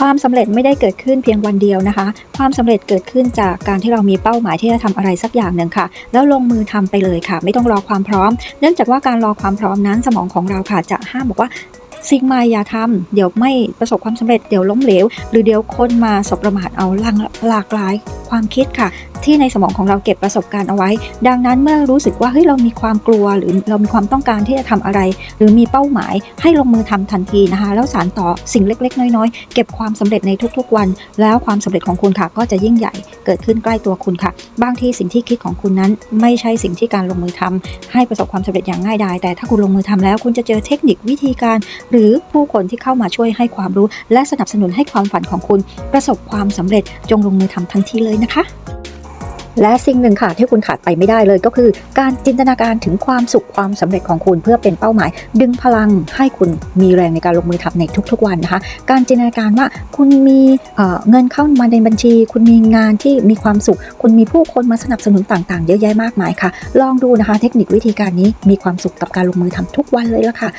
ความสำเร็จไม่ได้เกิดขึ้นเพียงวันเดียวนะคะ ความสำเร็จเกิดขึ้นจากการที่เรามีเป้าหมายที่จะทำอะไรสักอย่างหนึ่งค่ะ แล้วลงมือทำไปเลยค่ะ ไม่ต้องรอความพร้อม เนื่องจากว่าการรอความพร้อมนั้นสมองของเราค่ะจะห้ามบอกว่าสิ่งใหม่อย่าทำเดี๋ยวไม่ประสบความสำเร็จเดี๋ยวล้มเหลว หรือเดี๋ยวคนมาสบประมาทเอาหลังหลากหลาย ความคิดค่ะ ที่ในสมองของเราเก็บประสบการณ์เอาไว้ ดังนั้นเมื่อรู้สึกว่าเฮ้ยเรามีความกลัว หรือเรามีความต้องการที่จะทำอะไร หรือมีเป้าหมายให้ลงมือทำทันทีนะคะ แล้วสานต่อสิ่งเล็ก ๆ น้อยๆ เก็บความสำเร็จในทุกๆวัน แล้วความสำเร็จของคุณค่ะก็จะยิ่งใหญ่เกิดขึ้นใกล้ตัวคุณค่ะ บางทีสิ่งที่คิดของคุณนั้น ไม่ใช่สิ่งที่การลงมือทำให้ประสบความสำเร็จอย่างง่ายดาย แต่ถ้าคุณลงมือทำแล้ว คุณจะเจอเทคนิควิธีการ หรือผู้คนที่เข้ามาช่วยให้ความรู้ และสนับสนุนให้ความฝันของคุณ ประสบความสำเร็จจงลงมือทำทันทีเลยนะคะ และสิ่งหนึ่งค่ะที่คุณขาดไปไม่ได้เลยก็คือ การจินตนาการถึงความสุขความสำเร็จของคุณเพื่อเป็นเป้าหมาย ดึงพลังให้คุณมีแรงในการลงมือทำในทุกๆวันนะคะ การจินตนาการว่าคุณมีเอ่อเงินเข้ามาในบัญชี คุณมีงานที่มีความสุข คุณมีผู้คนมาสนับสนุนต่างๆ เยอะแยะมากมายค่ะ ลองดูนะคะ เทคนิควิธีการนี้มีความสุขกับการลงมือทำทุกวันเลยละค่ะ